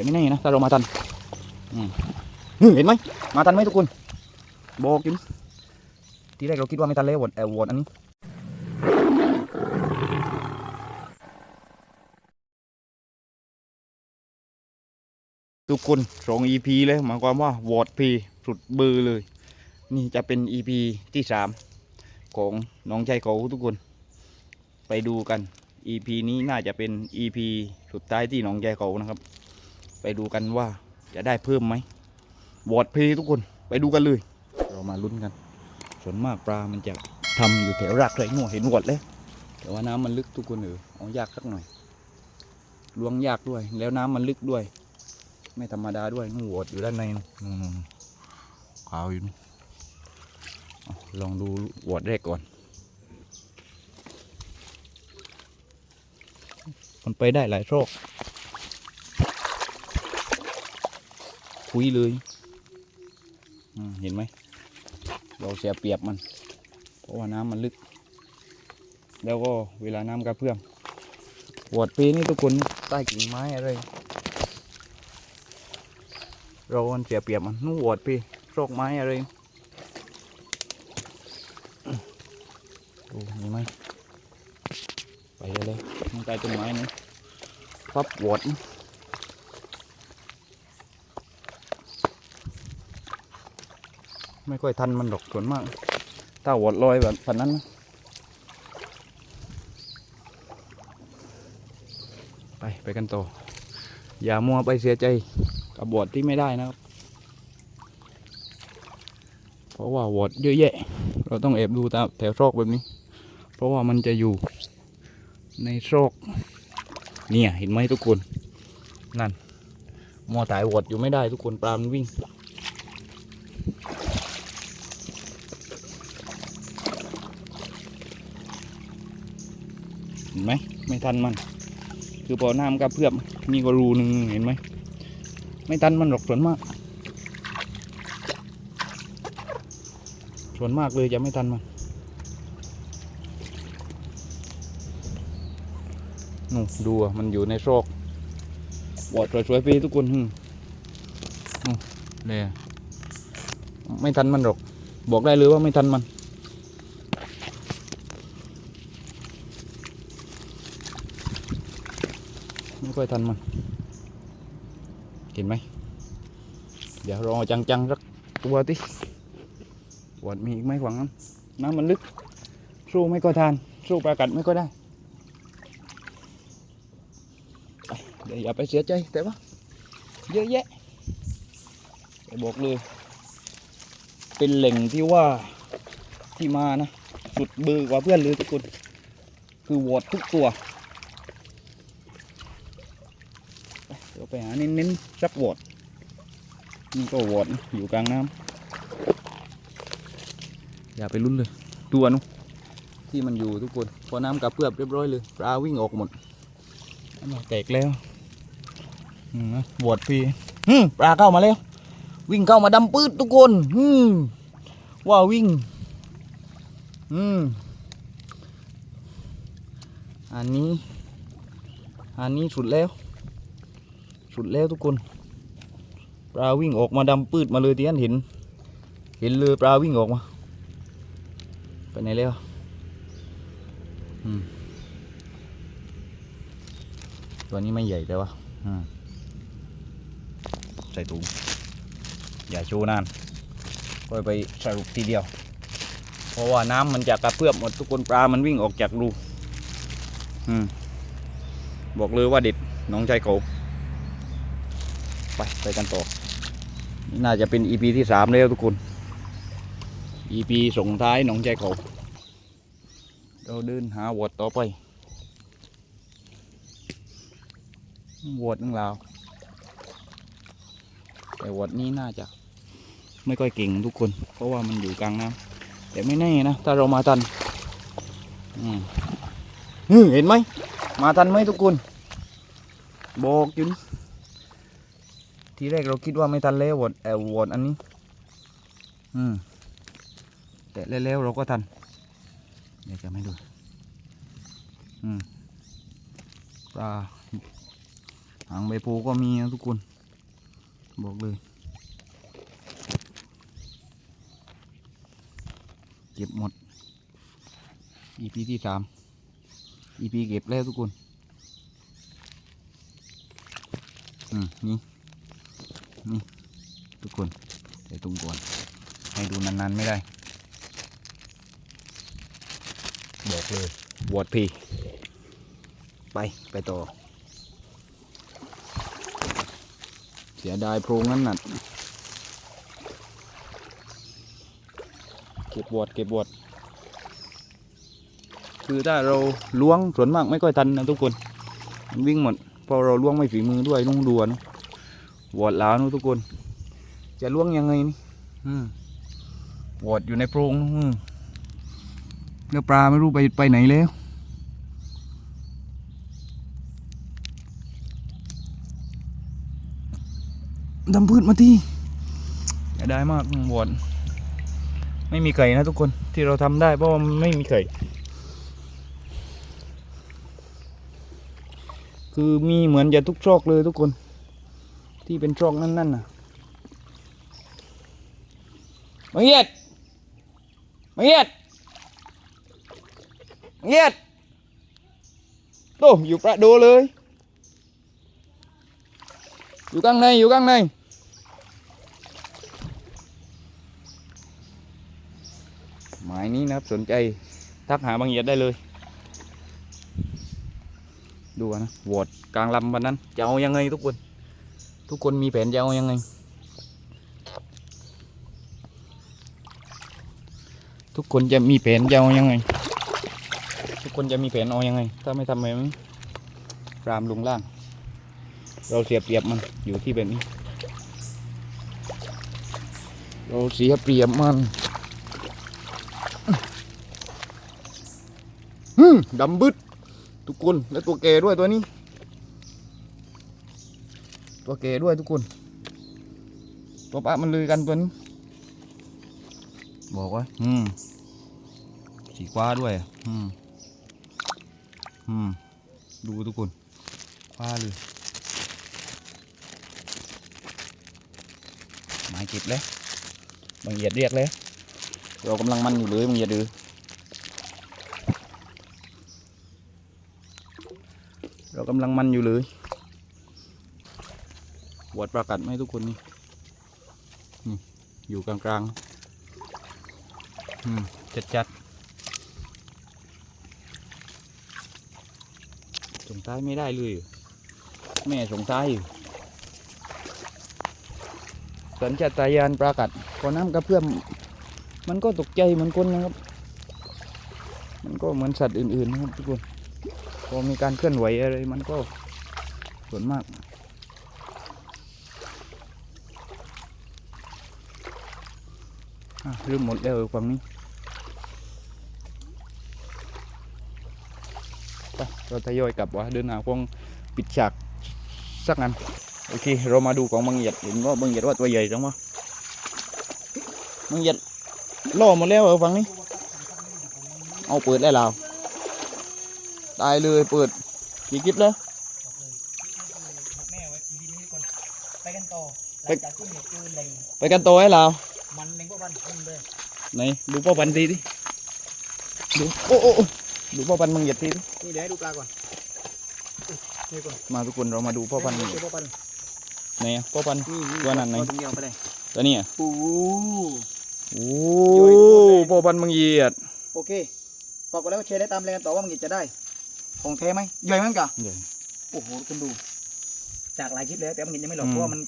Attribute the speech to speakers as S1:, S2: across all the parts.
S1: แต่ไม่แน่นะถ้าเรามาทันอืมเห็นไหมมาทันไหมทุกคนบอกกินทีแรกเราคิดว่าไม่ทันแล้ววอดแอวอดอันนี้ทุกคนสอง EP เลยหมายความว่าวอดพีสุดเบอเลย นี่จะเป็น EP ที่สามของน้องชายเขาทุกคน ไปดูกัน EP นี้น่าจะเป็น EP สุดท้ายที่น้องชายเขานะครับ ไปดูกันว่าจะได้เพิ่มไหมวอดพีทุกคนไปดูกันเลย เรามาลุ้นกันส่วนมากปลามันจะทำอยู่แถวรากไรงัวเห็นวอดเลยแต่ว่าน้ำมันลึกทุกคนเออเอายากสักหน่อยล้วงยากด้วย แล้วน้ำมันลึกด้วย ไม่ธรรมดาด้วยงูโหวดอยู่ด้านในนู่นขาวอยู่ลองดูโหวดแรกก่อนมันไปได้หลายโรค คุยเลยเห็นไหม เราเสียเปรียบมัน เพราะว่าน้ำมันลึก แล้วก็เวลาน้ำกระเพื่อมโหวดปีนี่ทุกคนใต้กิ่งไม้อะไร เราเสียเปรียบมันนู่นโหวดพี่โรคไม้อะไรดูมีไหมไปเลยเลยมันใต้ต้นไม้นี่พับโหวดนี่ ไม่ค่อยทันมันหรอกส่วนมาก ถ้าโหวดลอยแบบพันนั้นนะไป ไปกันต่อ อย่ามัวไปเสียใจกับบอดที่ไม่ได้นะครับ เพราะว่าวอดเยอะแยะ เราต้องแอบดูตามแถวซอกแบบนี้ เพราะว่ามันจะอยู่ในซอกเนี่ยเห็นไหมทุกคน นั่นมัวถ่ายวอดอยู่ไม่ได้ทุกคนปลามันวิ่ง เห็นไหมไม่ทันมัน คือพอน้ำกระเพื่อมนี่ก็รูหนึ่งเห็นไหมไม่ทันมันหรอกส่วนมาก ส่วนมากเลยจะไม่ทันมันนู่ดูมันอยู่ในซอกบอดสวยๆไปทุกคนหึ่มนู่ยไม่ทันมันหรอก บอกได้เลยว่าไม่ทันมัน ไม่ค่อยทันมัน เห็นไหม เดี๋ยวรอจังๆสักตัวที่วดมีอีกไหมฝั่งนั้นน้ำมันลึก สู้ไม่ก็ทาน สู้ปลากัดไม่ก็ได้ เดี๋ยวอย่าไปเสียใจแต่ว่าเยอะแยะแต่บอกเลย เป็นแหล่งที่ว่าที่มานะ สุดเบือกว่าเพื่อนเลยทุกคน คือวอดทุกตัว เดี๋ยว ไปหาเน้นๆสักวอดนี่ก็วอดนะอยู่กลางน้ำอย่าไปลุ้นเลยตัวนู้นที่มันอยู่ทุกคนพอน้ำกระเพื่อมเรียบร้อยเลยปลาวิ่งออกหมดอันนี้แตกแล้วอืมนะวอดพีอืมปลาเข้ามาแล้ว วิ่งเข้ามาดำปืดทุกคนอืมว่าวิ่ง อืมอันนี้ อันนี้สุดแล้ว สุดแล้วทุกคนปลาวิ่งออกมาดำปืดมาเลยที่อันเห็น เห็นเลยปลาวิ่งออกมา ไปไหนแล้วตัวนี้ไม่ใหญ่แต่ว่าใส่ถุงอย่าโชว์นานก็ไปสรุปทีเดียว เพราะว่าน้ำมันจะกระเพื่อมหมดทุกคนปลามันวิ่งออกจากรูบอกเลยว่าเด็ดน้องชายเขา ไปไปกันต่อนี่น่าจะเป็น EP ที่สามแล้วทุกคน EP ส่งท้ายหนองใจเขา เราเดินหาวอดต่อไปวอดนึงลาวแต่วอดนี้น่าจะไม่ค่อยเก่งทุกคน เพราะว่ามันอยู่กลางน้ำแต่ไม่แน่นะ ถ้าเรามาทันอืมเห็นไหม มาทันไหมทุกคน บอกอยู่ ทีแรกเราคิดว่าไม่ทันแล้ววอดแอลวอดอันนี้ อืม แต่แล้วเราก็ทัน เดี๋ยวจะไม่ดู อืมปลาหางใบโพก็มีนะทุกคน บอกเลย เก็บหมด EP ที่สาม EP เก็บแล้วทุกคน อืม นี่ นี่ทุกคนใส่ตรงก่อน ให้ดูนานๆไม่ได้ บอกเลยวอดพีไป ไปต่อ เสียดายโพรงนั้นน่ะ เก็บวอดเก็บวอดคือถ้าเราล้วงส่วนมากไม่ค่อยทันนะทุกคน มันวิ่งหมดพอเราล้วงไม่ฝีมือด้วยลุงดัวนะ วอดแล้วนะทุกคน จะล้วงยังไงนี่อืมวอดอยู่ในโพรงอืมแล้วปลาไม่รู้ไปไปไหนแล้วดำพืชมาทีอย่าได้มากวอดไม่มีไก่นะทุกคนที่เราทำได้เพราะว่ามันไม่มีไก่คือมีเหมือนจะทุกซอกเลยทุกคน ที่เป็นซอกนั่นๆน่ะมาเงียดมาเงียดมาเงียดโตอยู่ประโดเลย อยู่ข้างในอยู่ข้างในหมายนี้นะครับสนใจทักหาบางเหยียดได้เลย ดูนะโหวตกลางลำวันนั้นจะเอายังไงทุกคน ทุกคนมีแผนจะเอายังไง ทุกคนจะมีแผนจะเอายังไง ทุกคนจะมีแผนเอายังไง ถ้าไม่ทำแบบนี้รามลงล่าง เราเสียเปรียบมันอยู่ที่แบบนี้ เราเสียเปรียบมันฮึดำบึดทุกคนและตัวแกด้วยตัวนี้ ตัวแกด้วยทุกคน ตัวปะมันลือกันตัวนี้บอกว่าอืมสีคว้าด้วยอะอืมอืมดูทุกคนคว้าเลยหมายเก็บเลยบางเหยียดเรียกเลยเรากำลังมันอยู่เลยบางเหยียดดือเรากำลังมันอยู่เลย วอดประกัดไหมทุกคนนี่นี่อยู่กลางๆอืมจัดจัดๆส่งท้ายไม่ได้เลย แม่ส่งท้ายอยู่สัญชาตญาณปรากัดพอน้ำกระเพื่อมมันก็ตกใจเหมือนคนนะครับ มันก็เหมือนสัตว์อื่นๆนะครับทุกคน พอมีการเคลื่อนไหวอะไรมันก็ส่วนมากอะ เริ่มหมดแล้วฝั่งนี้ไปเราทยอยกลับวะเดินหาคงปิดฉากสักอันโอเค เรามาดูของบางเหยียดเห็นว่าบางเหยียดว่าตัวใหญ่จังวะบางเหยียดล่อหมดแล้วเหรอฝั่งนี้ เอาเปิดได้แล้วตายเลยเปิดกี่คลิปแล้ว
S2: แม่ไว้อีพีนี้ทุกคนไปกันต่อหลังจากที่เห็ดคือแหล่ง
S1: ไปกันต่อให้เรา
S2: มันแหล่งพวกมันขึ้นเลย
S1: ไหนดูพ่อพันธุ์ทีดิดูโอ้โอ้โอ้ดูพ่อพันธุ์บางเหยียดทีดิ
S2: นี่เดี๋ยวให้ดูปลาก่อนอุ๊ยนี่ก่อน
S1: มาทุกคนเรามาดูพ่อพันธุ์บางเหยียด
S2: เจอพ่อพันธุ์
S1: ไหนอะพ่อพันธุ์
S2: นี่
S1: ตัวนั้นไหน
S2: เอาตรงเดียวไปเลย
S1: ตัวนี้อะ
S2: โอ้โห
S1: โอ้
S2: ใหญ่โคตรเลย
S1: พ่อพันธุ์บางเหยียด
S2: โอเคฝากกดไลค์กดแชร์ได้ตามแรงกันต่อว่ามันจะได้ ของแท้ไหมใหญ่ไหมกะ
S1: ใหญ่
S2: โอ้โหคุณดู จากหลายคลิปแล้วแต่มันยังไม่หลอก
S1: อืม
S2: เพราะว่ามัน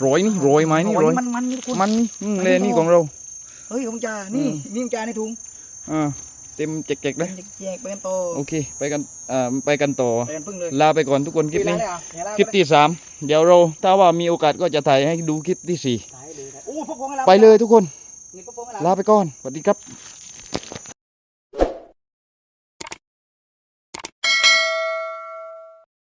S1: โรยนี่โรยไม้นี่
S2: โอ้
S1: โร
S2: ย
S1: ย
S2: มันมันนี่ทุกคน
S1: มันนี่อืม
S2: อันนี้
S1: เลนี่
S2: พอ
S1: ของเรา
S2: เฮ้ยของจ่านี่
S1: อืม
S2: นี่ของจ่าในถุง
S1: อ่าเต็มเจ๊กๆเลย
S2: แยกไปกันต่อ
S1: โอเค ไปกันอ่าไปกันต่อ
S2: ไปกันพึ่งเลย
S1: ลาไปก่อนทุกคนคลิปนี้
S2: เวลาเลยอะเวลา
S1: คลิปที่สามเดี๋ยวเราถ้าว่ามีโอกาสก็จะถ่ายให้ดูคลิปที่สี่
S2: ถ่ายเลยถ่ายโอ้พวกพงให้เรา
S1: ไปเลยทุกคน
S2: นี่พวกพงให้เรา
S1: ลาไปก่อนสวัสดีครับ